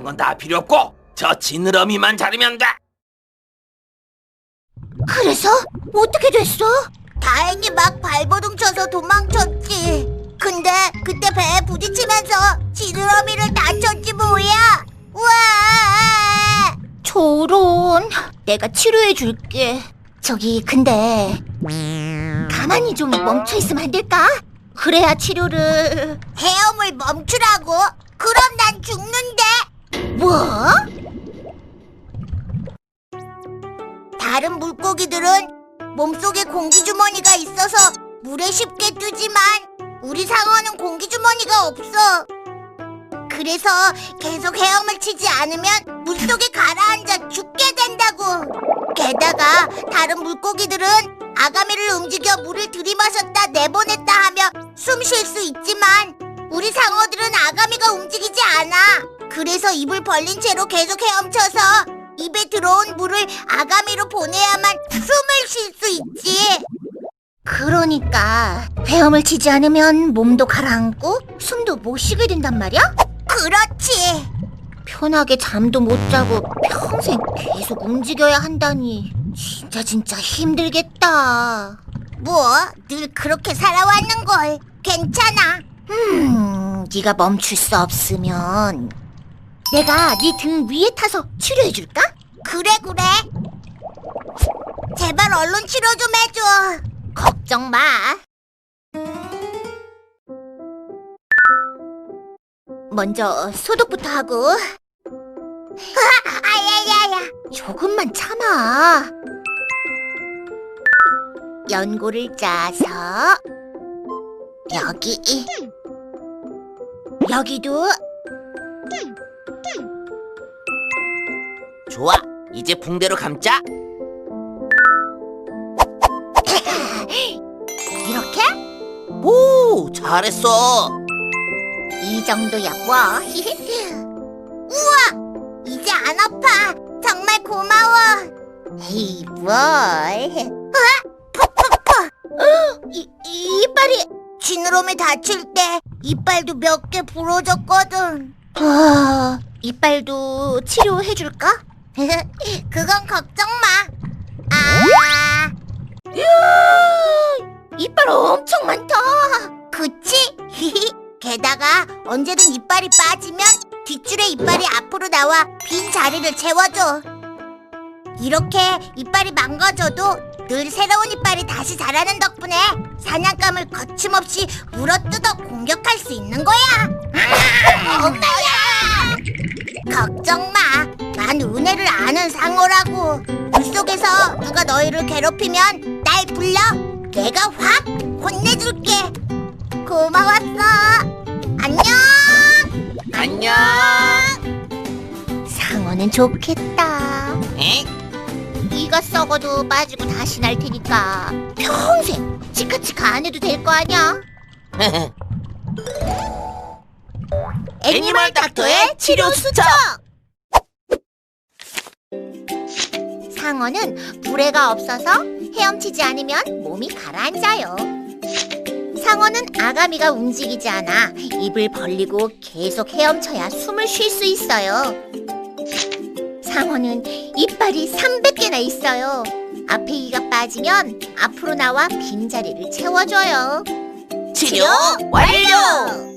딴 건 다 필요 없고 저 지느러미만 자르면 돼. 그래서 어떻게 됐어? 다행히 막 발버둥 쳐서 도망쳤지. 근데 그때 배에 부딪히면서 지느러미를 다쳤지 뭐야. 와! 저런. 내가 치료해 줄게. 저기 근데 가만히 좀 멈춰 있으면 안 될까? 그래야 치료를 헤엄을 멈추라고? 그럼 난 죽는데. 뭐? 다른 물고기들은 몸속에 공기주머니가 있어서 물에 쉽게 뜨지만 우리 상어는 공기주머니가 없어. 그래서 계속 헤엄을 치지 않으면 물속에 가라앉아 죽게 된다고. 게다가 다른 물고기들은 아가미를 움직여 물을 들이마셨다 내보냈다 하며 숨 쉴 수 있지만 우리 상어들은 않아. 그래서 입을 벌린 채로 계속 헤엄쳐서 입에 들어온 물을 아가미로 보내야만 숨을 쉴 수 있지. 그러니까 헤엄을 치지 않으면 몸도 가라앉고 숨도 못 쉬게 된단 말이야? 그렇지. 편하게 잠도 못 자고 평생 계속 움직여야 한다니 진짜 진짜 힘들겠다. 뭐 늘 그렇게 살아왔는 걸 괜찮아. 음, 네가 멈출 수 없으면 내가 네 등 위에 타서 치료해 줄까? 그래 그래. 제발 얼른 치료 좀 해줘. 걱정 마. 먼저 소독부터 하고. 아야야야. 조금만 참아. 연고를 짜서 여기 여기도 좋아. 이제 붕대로 감자. 이렇게 오, 잘했어. 이 정도야 뭐. 우와! 이제 안 아파. 정말 고마워. 에이, 뭘. 어? 퍼퍼퍼. 이, 이 이빨이 지느러미 다칠 때 이빨도 몇 개 부러졌거든. 아, 이빨도 치료해줄까? 그건 걱정 마. 아. 이빨 엄청 많다. 그치? 게다가 언제든 이빨이 빠지면 뒷줄에 이빨이 앞으로 나와 빈 자리를 채워줘. 이렇게 이빨이 망가져도 늘 새로운 이빨이 다시 자라는 덕분에 사냥감을 거침없이 물어뜯어 공격할 수 있는 거야. 물속에서 누가 너희를 괴롭히면 날 불러. 내가 확 혼내줄게. 고마웠어. 안녕. 안녕. 상어는 좋겠다. 에? 이가 썩어도 빠지고 다시 날 테니까 평생 치카치카 안 해도 될 거 아니야? 애니멀 닥터의 치료 수첩. 상어는 불에가 없어서 헤엄치지 않으면 몸이 가라앉아요. 상어는 아가미가 움직이지 않아 입을 벌리고 계속 헤엄쳐야 숨을 쉴 수 있어요. 상어는 이빨이 300개나 있어요. 앞에 이가 빠지면 앞으로 나와 빈자리를 채워줘요. 치료 완료.